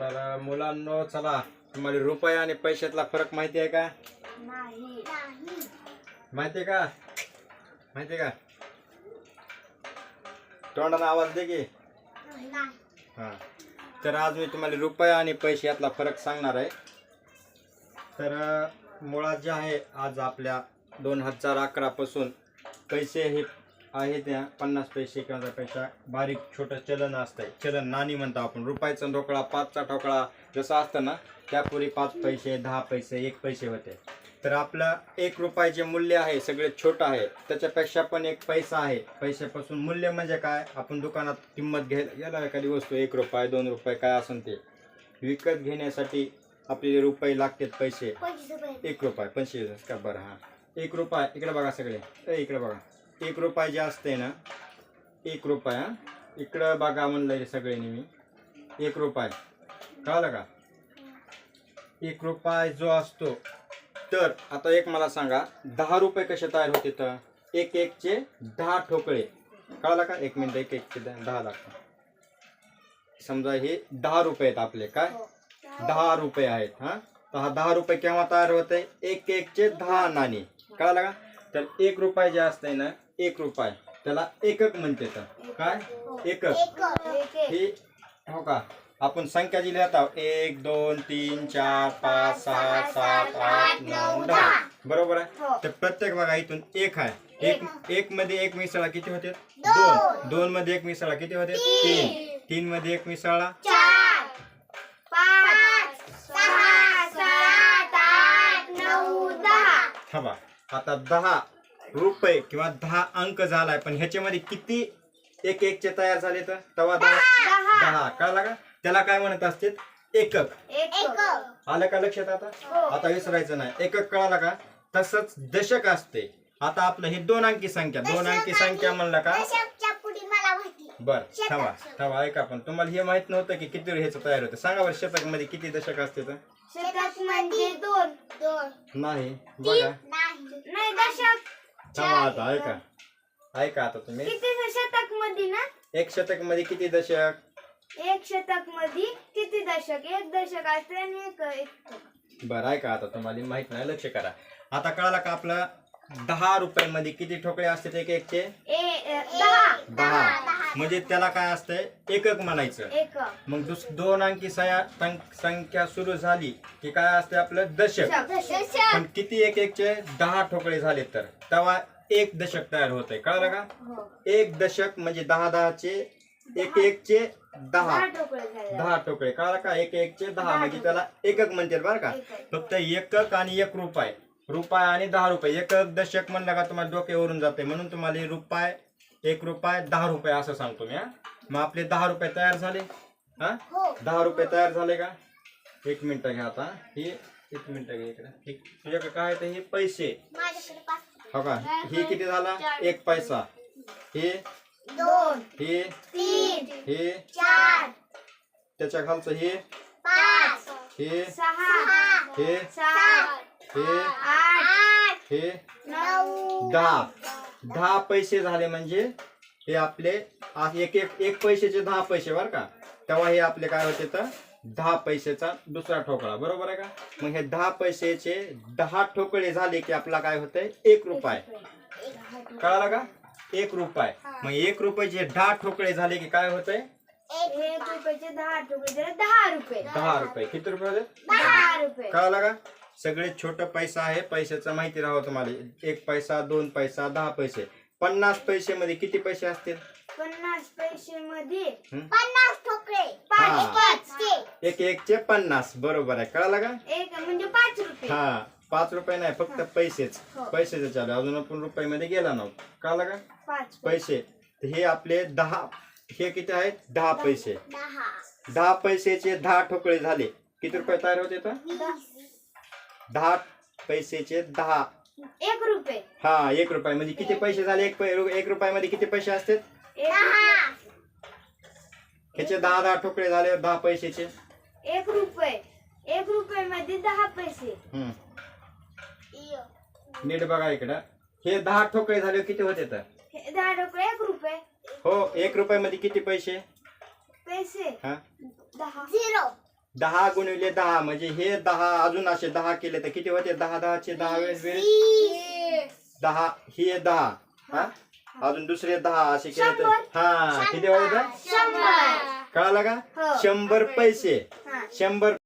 तर मुलांनो चला तुम्हाला रुपये आणि पैशातला फरक माहिती आहे का? नाही. माहिती आहे का? माहिती आहे का? तोंडाला आवाज दे की. हां. तर आज मी तुम्हाला रुपये आणि पैसे यातला फरक सांगणार आहे. तर मुळात जे आहे आज आपल्या दोन हजार अकरापासून पैसे हे आहे त्या पन्नास पैसे त्यापेक्षा बारीक छोटं चलन असतंय. चलन नाणी म्हणतो आपण. रुपयाचा ठोकळा पाचचा ठोकळा जसं असतं ना त्यापूर्वी पाच पैसे दहा पैसे एक पैसे होते. तर आपलं एक रुपयाचे मूल्य आहे सगळे छोटं आहे. त्याच्यापेक्षा पण एक पैसा आहे. पैशापासून मूल्य म्हणजे काय? आपण दुकानात किंमत घ्यायला गेला एखादी वस्तू एक रुपये दोन रुपये काय असेल ते. विकत घेण्यासाठी आपले रुपये लागतात पैसे. एक रुपये पंचवीस का बरं हां. एक रुपये इकडे बघा सगळे. इकडे बघा. एक रुपये जे असते ना? एक रुपया. इकडं बघा म्हणलं हे सगळे मी. एक रुपये. कळलं का? एक रुपये जो असतो. तर आता एक मला सांगा दहा रुपये कसे तयार होते तर? एक एकचे दहा ठोकळे. कळलं का? एक मिनिट एक एकचे दहा लागतात. समजा हे दहा रुपये आहेत आपले. काय? दहा रुपये आहेत हा? तर हा दहा रुपये केव्हा तयार होते एक एकचे दहा नाणी. कळालं का? तर एक रुपये जे असते ना? एक रुपये. त्याला एकक म्हणते तर. काय? एकक. हे हो का? आपण संख्या जी लिहित आहोत एक दोन तीन चार पाच सहा सात आठ नऊ दहा. बरोबर आहे? तर प्रत्येक बघा इथून एक आहे. एक एक. मध्ये एक मिसळा किती होते? दोन. दोन. मध्ये एक मिसळा किती होते? तीन. तीन. मध्ये एक मिसळा? चार. पाच. सहा. सात. आठ. नऊ. दहा. थांबा आता दहा. रुपये किंवा दहा अंक झालाय पण ह्याच्यामध्ये किती एक एकचे तयार झाले तर? तवा दहा. दहा. कळला का? त्याला काय म्हणत असते एकक. एक आलं का लक्षात आता? हो. आता विसरायचं नाही. एकक कळाला का? तसंच दशक असते. आता आपलं हे दोन अंकी संख्या. दोन अंकी संख्या म्हणलं का? बर थांबा थांबा ऐका पण. तुम्हाला हे माहीत नव्हतं की किती ह्याचं तयार होतं. सांगा बरं शतकमध्ये किती दशक असते तर? नाही बघा. थांबा आता ऐका. ऐका आता तुम्ही. किती शतकमध्ये ना? एक शतकमध्ये किती दशक? एक शतकमध्ये किती दशक? एक दशक असते आणि एक एक बरं ऐका आता तुम्हाला माहीत नाही लक्ष करा. आता कळाला का आपलं दहा रुपये मध्ये किती ठोकळे असतात एक एकचे ए- अ, दहा. दहा. म्हणजे त्याला काय असतंय? एकक म्हणायचं. एक मग दुस दोन अंकी सया संख- संख्या सुरू झाली की काय असते आपलं? दशक. दशक. पण किती एक एकचे? दहा ठोकळे झाले तर. तेव्हा एक दशक तयार होतंय. कळलं का? हो. एक दशक म्हणजे दहा दहाचे एक एकचे दहा. दहा ठोकळे झाले. दहा टोकळे कळलं का? एक एकचे दहा. म्हणजे त्याला एकक म्हणतात बरं का? एकक. फक्त एकक आणि एक रुपये. रुपये आणि दहा रुपये. एकक दशक म्हणलं का तुम्हाला डोक्यावरून जाते म्हणून तुम्हाला हे रुपये एक रुपये दहा रुपये असं सांगतो मी हा. मग आपले दहा रुपये तयार झाले हा? दहा रुपये तयार झाले का? एक मिनिट घ्या आता हे एक मिनिट घ्या इकडे. तुझ्याकडे काय आहे हे पैसे. हो का? हे किती झाला? एक पैसा. हे? दोन. हे? तीन. हे? चार. त्याच्या खालचं हे? पाच. हे? सहा. हे? सात. हे? आठ. हे? नऊ. दहा. दहा पैसे झाले म्हणजे हे आपले एक एक एक पैशाचे दहा पैसे बरं का? तेव्हा हे आपले काय होते तर दहा पैशाचा दुसरा ठोकळा बरोबर आहे का? मग हे दहा पैशाचे दहा ठोकळे झाले की आपला काय होतंय एक रुपये. कळाला का? एक रुपये. मग एक रुपयाचे दहा ठोकळे झाले की काय होतंय एक रुपयाचे दहा रुपये. दहा रुपये. किती रुपये होते दहा रुपये. कळाला का? सगळे छोट पैसा आहे पैशाचं माहिती राहावं तुम्हाला. एक पैसा दोन पैसा दहा पैसे. पन्नास पैसे मध्ये किती पैसे असतील? पन्नास पैसे मध्ये हं? पन्नास ठोकळे. हा. पाच पाच एक एकचे पन्नास. बरोबर आहे. कळाला का? एक म्हणजे पाच रुपये. हा. पाच रुपये नाही फक्त पैसेच. हो. पैसेच चालू अजून आपण रुपये मध्ये गेला नव्हतो कळाला का? पाच पैसे. तर हे आपले दहा हे किती आहेत? दहा पैसे. दहा. दहा पैसेचे दहा ठोकळे झाले. किती रुपये तयार होते तर दहा पैसेचे दहा. एक रुपये. हा एक रुपये. म्हणजे किती पैसे झाले? एक पै- एक रुपयामध्ये किती पैसे असतात. ह्याचे दहा दहा ठोकळे झाले दहा पैसेचे. एक रुपये. एक रुपये मध्ये दहा पैसे. हम्म. नीट बघा इकडं. हे दहा ठोकळे झाले किती होते तर? हे दहा रुपये एक रुपये. हो एक रुपयामध्ये किती पैसे? पैसे. हा. दहा. झिरो. दहा गुणिले दहा म्हणजे हे दहा अजून असे दहा केले तर किती होते? दहा दहाचे दहा वेळेस वेळेस दहा हे दहा. हा? अजून दुसरे दहा असे केले तर हा किती शंभर. कळाला का? हो. शंभर पैसे. शंभर